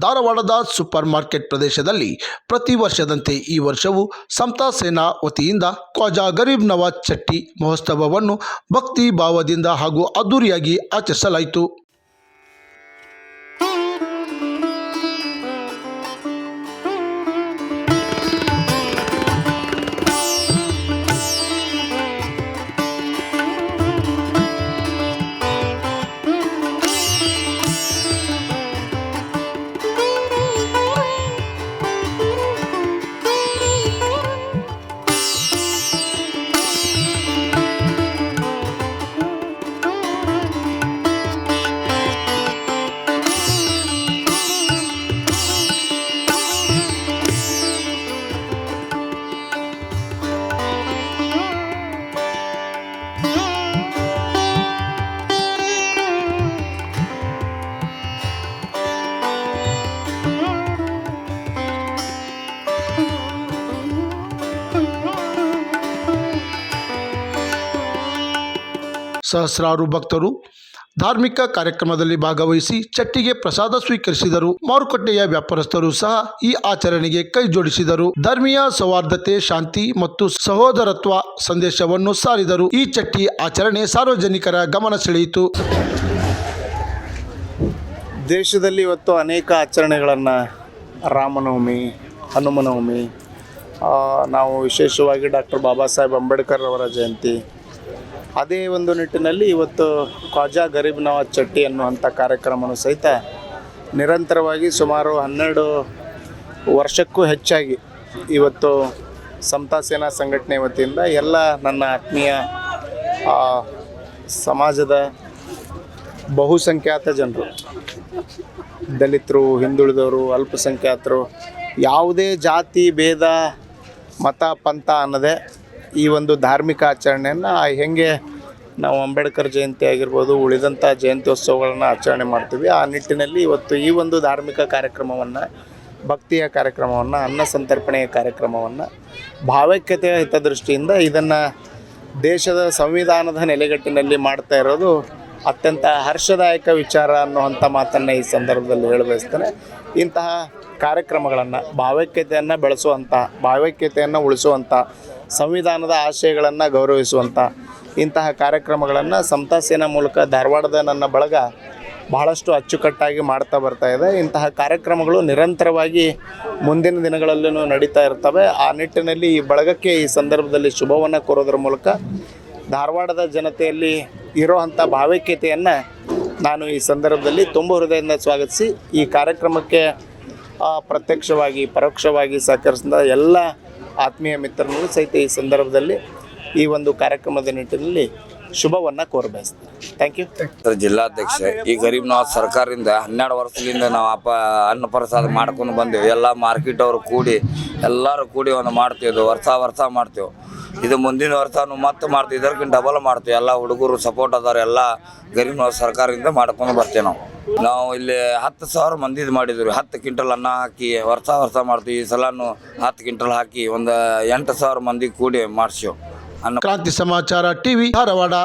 ಧಾರವಾಡದ super market ಪ್ರದೇಶದಲ್ಲಿ ಪ್ರತಿ ವರ್ಷದಂತೆ ಈ ವರ್ಷವೂ ಸಮತಾ ಸೇನಾ ವತಿಯಿಂದ ಖ್ವಾಜಾ ಗರೀಬ್ ನವಾಜ್ ಚಟ್ಟಿ ಮಹೋತ್ಸವವನ್ನು ಭಕ್ತಿ ಭಾವದಿಂದ ಹಾಗೂ ಅದ್ದೂರಿಯಾಗಿ ಆಚರಿಸಲಾಯಿತು. ಸಹಸ್ರಾರು ಭಕ್ತರು ಧಾರ್ಮಿಕ ಕಾರ್ಯಕ್ರಮದಲ್ಲಿ ಭಾಗವಹಿಸಿ ಚಟ್ಟಿಗೆ ಪ್ರಸಾದ ಸ್ವೀಕರಿಸಿದರು. ಮಾರುಕಟ್ಟೆಯ ವ್ಯಾಪಾರಸ್ಥರು ಸಹ ಈ ಆಚರಣೆಗೆ ಕೈ ಜೋಡಿಸಿದರು. ಧರ್ಮೀಯ ಸೌಹಾರ್ದತೆ, ಶಾಂತಿ ಮತ್ತು ಸಹೋದರತ್ವ ಸಂದೇಶವನ್ನು ಸಾರಿದರು. ಈ ಚಟ್ಟಿ ಆಚರಣೆ ಸಾರ್ವಜನಿಕರ ಗಮನ ಸೆಳೆಯಿತು. ದೇಶದಲ್ಲಿ ಇವತ್ತು ಅನೇಕ ಆಚರಣೆಗಳನ್ನು ರಾಮನವಮಿ, ಹನುಮನವಮಿ ನಾವು ವಿಶೇಷವಾಗಿ ಡಾಕ್ಟರ್ ಬಾಬಾ ಸಾಹೇಬ್ ಅಂಬೇಡ್ಕರ್ ಅವರ ಜಯಂತಿ ಅದೇ ಒಂದು ನಿಟ್ಟಿನಲ್ಲಿ ಇವತ್ತು ಖ್ವಾಜಾ ಗರೀಬ್ ನವಾಜ್ ಚಟ್ಟಿ ಅನ್ನುವಂಥ ಕಾರ್ಯಕ್ರಮನೂ ಸಹಿತ ನಿರಂತರವಾಗಿ ಸುಮಾರು ಹನ್ನೆರಡು ವರ್ಷಕ್ಕೂ ಹೆಚ್ಚಾಗಿ ಇವತ್ತು ಸಮತಾ ಸೇನಾ ಸಂಘಟನೆ ವತಿಯಿಂದ ಎಲ್ಲ ನನ್ನ ಆತ್ಮೀಯ ಸಮಾಜದ ಬಹುಸಂಖ್ಯಾತ ಜನರು, ದಲಿತರು, ಹಿಂದುಳಿದವರು, ಅಲ್ಪಸಂಖ್ಯಾತರು, ಯಾವುದೇ ಜಾತಿ, ಭೇದ, ಮತ, ಪಂಥ ಅನ್ನದೇ ಈ ಒಂದು ಧಾರ್ಮಿಕ ಆಚರಣೆಯನ್ನು ಹೆಂಗೆ ನಾವು ಅಂಬೇಡ್ಕರ್ ಜಯಂತಿ ಆಗಿರ್ಬೋದು ಉಳಿದಂಥ ಜಯಂತ್ಯೋತ್ಸವಗಳನ್ನು ಆಚರಣೆ ಮಾಡ್ತೀವಿ. ಆ ನಿಟ್ಟಿನಲ್ಲಿ ಇವತ್ತು ಈ ಒಂದು ಧಾರ್ಮಿಕ ಕಾರ್ಯಕ್ರಮವನ್ನು, ಭಕ್ತಿಯ ಕಾರ್ಯಕ್ರಮವನ್ನು, ಅನ್ನ ಸಂತರ್ಪಣೆಯ ಕಾರ್ಯಕ್ರಮವನ್ನು, ಭಾವೈಕ್ಯತೆಯ ಹಿತದೃಷ್ಟಿಯಿಂದ ಇದನ್ನು ದೇಶದ ಸಂವಿಧಾನದ ನೆಲೆಗಟ್ಟಿನಲ್ಲಿ ಮಾಡ್ತಾ ಇರೋದು ಅತ್ಯಂತ ಹರ್ಷದಾಯಕ ವಿಚಾರ ಅನ್ನುವಂಥ ಮಾತನ್ನು ಈ ಸಂದರ್ಭದಲ್ಲಿ ಹೇಳ ಬಯಸ್ತೇನೆ. ಇಂತಹ ಕಾರ್ಯಕ್ರಮಗಳನ್ನು, ಭಾವೈಕ್ಯತೆಯನ್ನು ಬೆಳೆಸುವಂಥ ಭಾವೈಕ್ಯತೆಯನ್ನು ಉಳಿಸುವಂಥ ಸಂವಿಧಾನದ ಆಶಯಗಳನ್ನು ಗೌರವಿಸುವಂಥ ಇಂತಹ ಕಾರ್ಯಕ್ರಮಗಳನ್ನು ಸಮತಾ ಸೇನಾ ಮೂಲಕ ಧಾರವಾಡದ ನನ್ನ ಬಳಗ ಬಹಳಷ್ಟು ಅಚ್ಚುಕಟ್ಟಾಗಿ ಮಾಡ್ತಾ ಬರ್ತಾ ಇದೆ. ಇಂತಹ ಕಾರ್ಯಕ್ರಮಗಳು ನಿರಂತರವಾಗಿ ಮುಂದಿನ ದಿನಗಳಲ್ಲೂ ನಡೀತಾ ಇರ್ತವೆ. ಆ ನಿಟ್ಟಿನಲ್ಲಿ ಈ ಬಳಗಕ್ಕೆ ಈ ಸಂದರ್ಭದಲ್ಲಿ ಶುಭವನ್ನು ಕೋರೋದ್ರ ಮೂಲಕ ಧಾರವಾಡದ ಜನತೆಯಲ್ಲಿ ಇರೋವಂಥ ಭಾವೈಕ್ಯತೆಯನ್ನು ನಾನು ಈ ಸಂದರ್ಭದಲ್ಲಿ ತುಂಬ ಹೃದಯದಿಂದ ಸ್ವಾಗತಿಸಿ, ಈ ಕಾರ್ಯಕ್ರಮಕ್ಕೆ ಪ್ರತ್ಯಕ್ಷವಾಗಿ, ಪರೋಕ್ಷವಾಗಿ ಸಹಕರಿಸಿದ ಎಲ್ಲ ಆತ್ಮೀಯ ಮಿತ್ರರಿಗೂ ಸಹಿತ ಈ ಸಂದರ್ಭದಲ್ಲಿ ಈ ಒಂದು ಕಾರ್ಯಕ್ರಮದ ನಿಟ್ಟಿನಲ್ಲಿ ಶುಭವನ್ನು ಕೋರಬಯಸ್ತೇನೆ. ಥ್ಯಾಂಕ್ ಜಿಲ್ಲಾಧ್ಯಕ್ಷ ಈ ಗರೀಬ್ ನವಾಜ್ ಸರ್ಕಾರದಿಂದ ಹನ್ನೆರಡು ವರ್ಷದಿಂದ ನಾವು ಅಪ್ಪ ಅನ್ನ ಪ್ರಸಾದ ಮಾಡ್ಕೊಂಡು ಬಂದೇವೆ. ಎಲ್ಲ ಮಾರ್ಕೆಟ್ ಅವರು ಕೂಡಿ, ಎಲ್ಲರೂ ಕೂಡಿ ಒಂದು ಮಾಡ್ತೀವಿ ವರ್ಷ ವರ್ಷ ಮಾಡ್ತೇವೆ. ಇದು ಮುಂದಿನ ವರ್ಷನೂ ಮತ್ತೆ ಮಾಡ್ತೀವಿ. ಇದಕ್ಕಿಂತ ಡಬಲ್ ಮಾಡ್ತೀವಿ. ಎಲ್ಲ ಹುಡುಗರು ಸಪೋರ್ಟ್ ಅದಾರ. ಎಲ್ಲ ಗರೀಬ್ ನವಾಜ್ ಸರ್ಕಾರದಿಂದ ಮಾಡ್ಕೊಂಡು ಬರ್ತೇವೆ ನಾವು. ನಾವು ಇಲ್ಲಿ ಹತ್ತು ಸಾವಿರ ಮಂದಿದು ಮಾಡಿದ್ವಿ ಹತ್ತು ಕ್ವಿಂಟಲ್ ಅನ್ನ ಹಾಕಿ, ವರ್ಷ ವರ್ಷ ಮಾಡ್ತೀವಿ. ಈ ಸಲನೂ ಹತ್ತು ಕ್ವಿಂಟಲ್ ಹಾಕಿ, ಒಂದು ಎಂಟು ಸಾವಿರ ಮಂದಿ ಕೂಡಿ ಮಾಡಿಸ್ಯವು ಅನ್ನ ಕ್ರಾಂತಿ ಸಮಾಚಾರ ಟಿವಿ ಧಾರವಾಡ